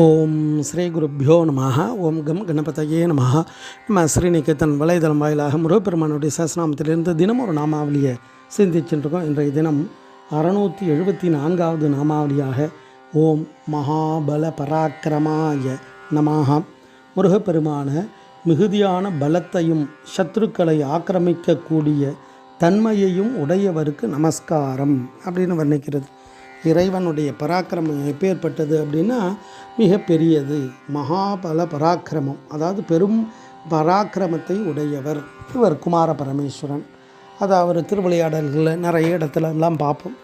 ஓம் ஸ்ரீ குருப்பியோ நம ஓம் கம் கணபதையே நம நம்ம ஸ்ரீநிகேதன் வலைதளம் வாயிலாக முருகப்பெருமானுடைய சஸ்நாமத்திலிருந்து தினம் ஒரு நாமாவளியை சிந்திச்சுட்டுருக்கோம். இன்றைய தினம் அறநூற்றி எழுபத்தி நான்காவது நாமாவளியாக ஓம் மகாபல பராக்கிரமாய நமாக முருகப்பெருமான மிகுதியான பலத்தையும் சத்ருக்களை ஆக்கிரமிக்கக்கூடிய தன்மையையும் உடையவருக்கு நமஸ்காரம் அப்படின்னு வர்ணிக்கிறது. இறைவனுடைய பராக்கிரமம் எப்பேற்பட்டது அப்படின்னா மிகப்பெரியது. மகாபல பராக்கிரமம். அதாவது பெரும் பராக்கிரமத்தை உடையவர் இவர் குமார பரமேஸ்வரன். அது அவர் திருவிளையாடல்களில் நிறைய இடத்துல எல்லாம் பார்ப்போம்.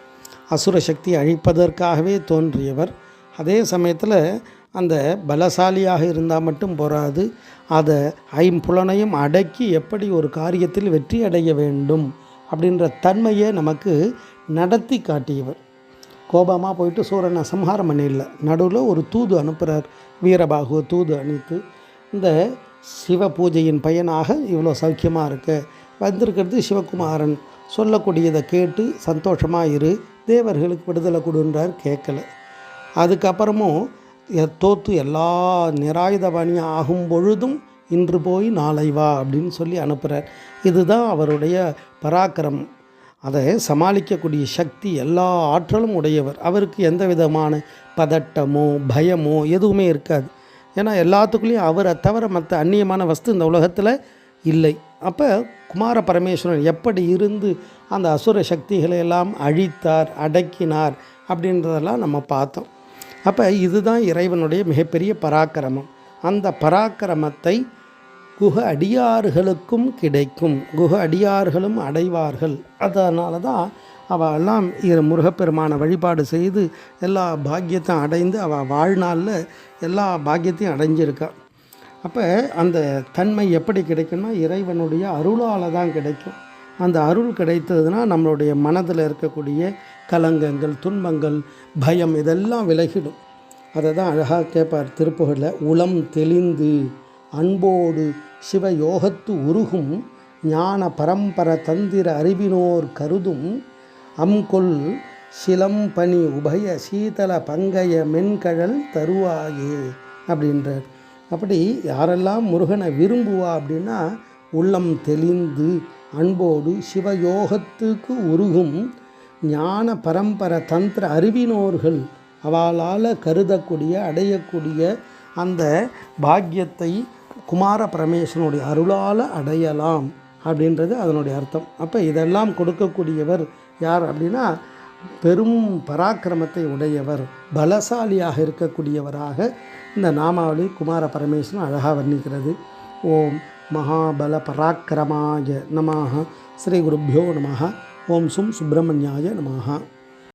அசுர சக்தி அழிப்பதற்காகவே தோன்றியவர். அதே சமயத்தில் அந்த பலசாலியாக இருந்தால் மட்டும் போராது. அதை ஐம்புலனையும் அடக்கி எப்படி ஒரு காரியத்தில் வெற்றி அடைய வேண்டும் அப்படின்ற தன்மையை நமக்கு நடத்தி காட்டியவர். கோபமாக போயிட்டு சூரனை சம்ஹாரம் பண்ணிடல. நடுவில் ஒரு தூது அனுப்புகிறார் வீரபாகுவ தூது அனுப்பி இந்த சிவ பூஜையின் பயனாக இவ்வளோ சௌக்கியமாக இருக்கு. வந்திருக்கிறது சிவகுமாரன். சொல்லக்கூடியதை கேட்டு சந்தோஷமாக இரு. தேவர்களுக்கு விடுதலை கொடுன்றார் கேட்கல அதுக்கப்புறமும் எ- தோத்து எல்லா நிராயுதபாணியாக ஆகும் பொழுதும் இன்று போய் நாளை வா அப்படின்னு சொல்லி அனுப்புகிறார் இதுதான் அவருடைய பராக்கிரமம் அதை சமாளிக்கக்கூடிய சக்தி எல்லா ஆற்றலும் உடையவர். அவருக்கு எந்த விதமான பதட்டமோ பயமோ எதுவுமே இருக்காது. ஏன்னா எல்லாத்துக்குள்ளேயும் அவரை தவிர மற்ற அந்நியமான வஸ்து இந்த உலகத்தில் இல்லை. அப்போ குமார பரமேஸ்வரன் எப்படி இருந்து அந்த அசுர சக்திகளை எல்லாம் அழித்தார் அடக்கினார் அப்படின்றதெல்லாம் நம்ம பார்த்தோம். அப்போ இதுதான் இறைவனுடைய மிகப்பெரிய பராக்கிரமம். அந்த பராக்கிரமத்தை குக அடியார்களுக்கும் கிடைக்கும். குக அடியார்களும் அடைவார்கள். அதனால தான் அவள் எல்லாம் முருகப்பெருமானை வழிபாடு செய்து எல்லா பாக்கியத்தையும் அடைந்து அவள் வாழ்நாளில் எல்லா பாக்கியத்தையும் அடைஞ்சிருக்காள் அப்போ அந்த தன்மை எப்படி கிடைக்கும்னா இறைவனுடைய அருளால் தான் கிடைக்கும். அந்த அருள் கிடைத்ததுன்னா நம்மளுடைய மனதில் இருக்கக்கூடிய கலங்கங்கள் துன்பங்கள் பயம் இதெல்லாம் விலகிடும். அதை தான் அழகாக கேட்பார் திருப்புகளில் உளம் தெளிந்து அன்போடு சிவயோகத்து உருகும் ஞான பரம்பர தந்திர அறிவினோர் கருதும் அம்கொல் சிலம்பனி உபய சீதல பங்கய மென்கழல் தருவாயே அப்படின்றார். அப்படி யாரெல்லாம் முருகனை விரும்புவா அப்படின்னா உள்ளம் தெளிந்து அன்போடு சிவயோகத்துக்கு உருகும் ஞான பரம்பர தந்திர அறிவினோர்கள் அவளால் கருதக்கூடிய அடையக்கூடிய அந்த பாக்கியத்தை குமார பரமேஸ்வரனுடைய அருளால் அடையலாம் அப்படின்றது அதனுடைய அர்த்தம். அப்போ இதெல்லாம் கொடுக்கக்கூடியவர் யார் அப்படின்னா பெரும் பராக்கிரமத்தை உடையவர் பலசாலியாக இருக்கக்கூடியவராக இந்த நாமாவளி குமார பரமேஸ்வரன் அழகாக வர்ணிக்கிறது. ஓம் மகாபல பராக்கிரமாய நமாக ஸ்ரீ குருப்பியோ நமः ஓம் சும் சுப்பிரமணியாய நமாக